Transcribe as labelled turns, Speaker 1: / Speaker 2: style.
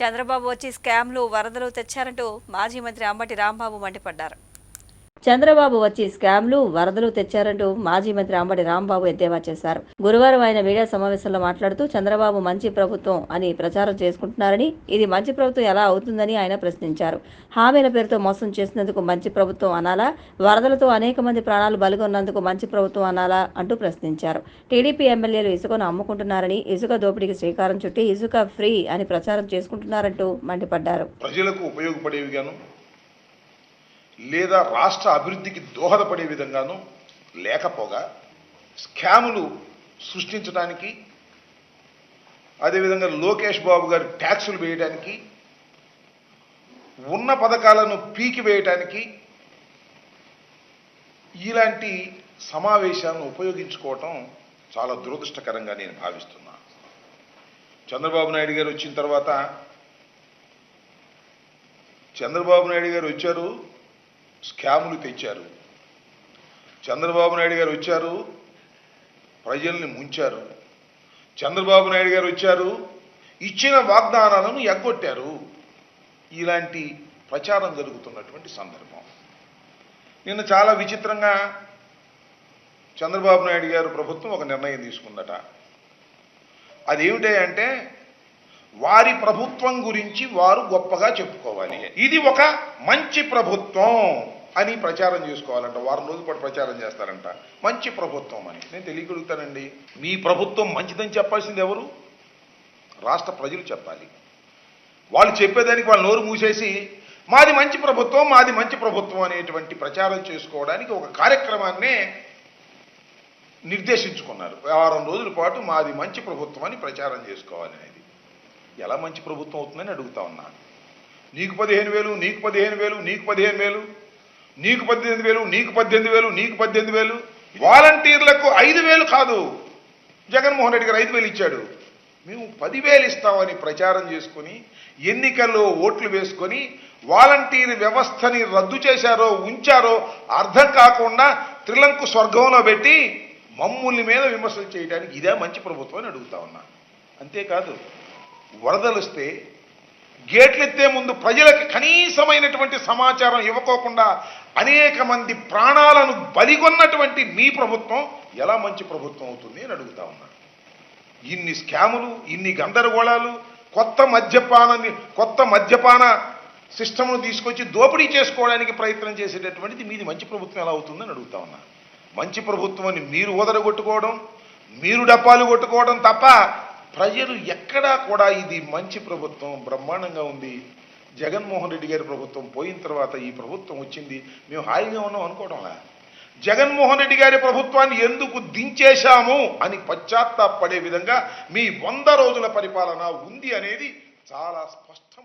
Speaker 1: చంద్రబాబు వచ్చి స్కామ్లు వరదలు తెచ్చారంటూ మాజీ మంత్రి అంబటి రాంబాబు మండిపడ్డారు.
Speaker 2: చంద్రబాబు వచ్చి స్కామ్లు వరదలు తెచ్చారంటూ మాజీ మంత్రి అంబటి రాంబాబు ఎద్దేవా చేశారు. గురువారం ఆయన మీడియా సమావేశంలో మాట్లాడుతూ చంద్రబాబు మంచి ప్రభుత్వం అని ప్రచారం చేసుకుంటున్నారని ఇది మంచి ప్రభుత్వం ఎలా అవుతుందని ఆయన ప్రశ్నించారు. హామీల పేరుతో మోసం చేసినందుకు మంచి ప్రభుత్వం అనాలా? వరదలతో అనేక మంది ప్రాణాలు బలిగొన్నందుకు మంచి ప్రభుత్వం అనాలా? అంటూ ప్రశ్నించారు. టీడీపీ ఎమ్మెల్యేలు ఇసుకను అమ్ముకుంటున్నారని ఇసుక దోపిడీకి శ్రీకారం చుట్టి ఇసుక ఫ్రీ అని ప్రచారం చేసుకుంటున్నారంటూ మండిపడ్డారు.
Speaker 3: ప్రజలకు ఉపయోగపడేవిగాను లేదా రాష్ట్ర అభివృద్ధికి దోహదపడే విధంగాను లేకపోగా స్కాములు సృష్టించడానికి అదేవిధంగా లోకేష్ బాబు గారు ట్యాక్సులు వేయడానికి ఉన్న పథకాలను పీకి వేయటానికి ఇలాంటి సమావేశాలను ఉపయోగించుకోవటం చాలా దురదృష్టకరంగా నేను భావిస్తున్నాను చంద్రబాబు నాయుడు గారు వచ్చిన తర్వాత చంద్రబాబు నాయుడు గారు వచ్చారు స్కాములు తెచ్చారు. చంద్రబాబు నాయుడు గారు వచ్చారు ప్రజల్ని ముంచారు. చంద్రబాబు నాయుడు గారు వచ్చారు ఇచ్చిన వాగ్దానాలను ఎగ్గొట్టారు. ఇలాంటి ప్రచారం జరుగుతున్నటువంటి సందర్భం. నిన్న చాలా విచిత్రంగా చంద్రబాబు నాయుడు గారు ప్రభుత్వం ఒక నిర్ణయం తీసుకుందట. అదేమిటి అంటే వారి ప్రభుత్వం గురించి వారు గొప్పగా చెప్పుకోవాలి. ఇది ఒక మంచి ప్రభుత్వం అని ప్రచారం చేసుకోవాలంట. వారం రోజుల పాటు ప్రచారం చేస్తారంట. మంచి ప్రభుత్వం అని. నేను తెలియగలుగుతానండి. మీ ప్రభుత్వం మంచిదని చెప్పాల్సింది ఎవరు? రాష్ట్ర ప్రజలు చెప్పాలి. వాళ్ళు చెప్పేదానికి వాళ్ళు నోరు మూసేసి మాది మంచి ప్రభుత్వం మాది మంచి ప్రభుత్వం అనేటువంటి ప్రచారం చేసుకోవడానికి ఒక కార్యక్రమాన్నే నిర్దేశించుకున్నారు. వారం రోజుల పాటు మాది మంచి ప్రభుత్వం అని ప్రచారం చేసుకోవాలి అనేది. ఎలా మంచి ప్రభుత్వం అవుతుందని అడుగుతా ఉన్నాను నీకు పదిహేను వేలు నీకు పదిహేను వేలు నీకు పదిహేను వేలు నీకు పద్దెనిమిది వేలు నీకు పద్దెనిమిది వేలు నీకు పద్దెనిమిది వేలు. వాలంటీర్లకు ఐదు వేలు కాదు. జగన్మోహన్ రెడ్డి గారు ఐదు వేలు ఇచ్చాడు. మేము పదివేలు ఇస్తామని ప్రచారం చేసుకుని ఎన్నికల్లో ఓట్లు వేసుకొని వాలంటీర్ వ్యవస్థని రద్దు చేశారో ఉంచారో అర్థం కాకుండా త్రిలంకు స్వర్గంలో పెట్టి మమ్ముల్ని మీద విమర్శలు చేయడానికి ఇదే మంచి ప్రభుత్వం అని అడుగుతా ఉన్నా. అంతేకాదు వరదలుస్తే గేట్లెత్తే ముందు ప్రజలకు కనీసమైనటువంటి సమాచారం ఇవ్వకోకుండా అనేక మంది ప్రాణాలను బలిగొన్నటువంటి మీ ప్రభుత్వం ఎలా మంచి ప్రభుత్వం అవుతుంది అని అడుగుతా ఉన్నాను ఇన్ని స్కాములు ఇన్ని గందరగోళాలు కొత్త మద్యపానాన్ని కొత్త మద్యపాన సిస్టమ్ను తీసుకొచ్చి దోపిడీ చేసుకోవడానికి ప్రయత్నం చేసేటటువంటిది మీది మంచి ప్రభుత్వం ఎలా అవుతుందని అడుగుతా ఉన్నా. మంచి ప్రభుత్వం అని మీరు ఓదరగొట్టుకోవడం మీరు డప్పాలు కొట్టుకోవడం తప్ప ప్రజలు ఎక్కడా కూడా ఇది మంచి ప్రభుత్వం బ్రహ్మాండంగా ఉంది. జగన్మోహన్ రెడ్డి గారి ప్రభుత్వం పోయిన తర్వాత ఈ ప్రభుత్వం వచ్చింది. మేము హాయిగా ఉన్నాం అనుకోవడంలా? జగన్మోహన్ రెడ్డి గారి ప్రభుత్వాన్ని ఎందుకు దించేశాము అని పశ్చాత్తాపడే విధంగా మీ వంద రోజుల పరిపాలన ఉంది అనేది చాలా స్పష్టం.